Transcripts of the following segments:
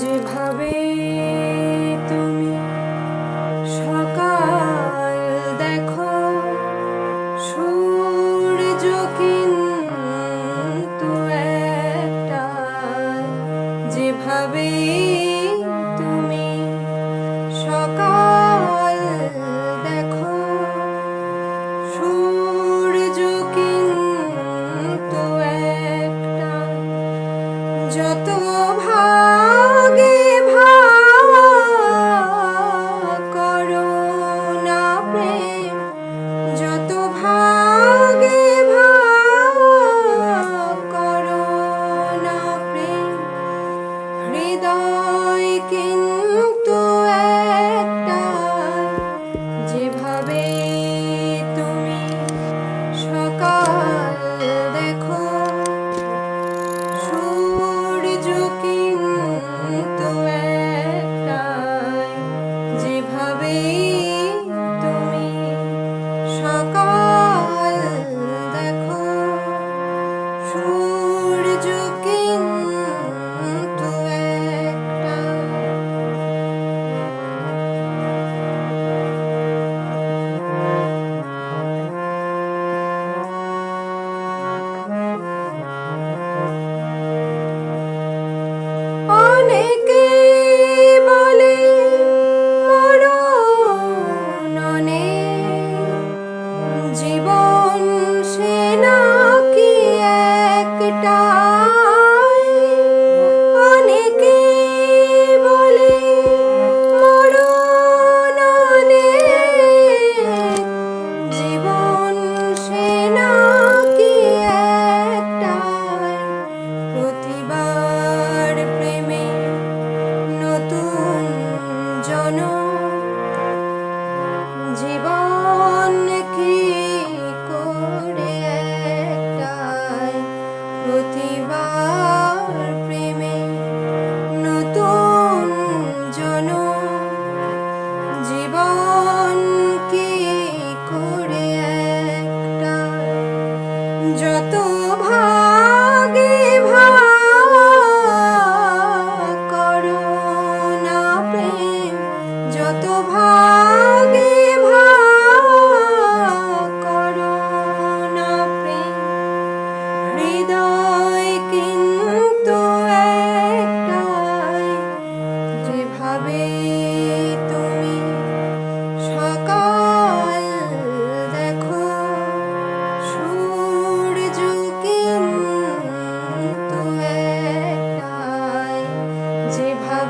যেভাবে তুমি সকাল দেখো সূর্য কিন্তু একটা যেভাবে ভাগে করো না প্রেম। যত ভাগে করো না প্রেম। কিন্তু একটা যে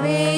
We.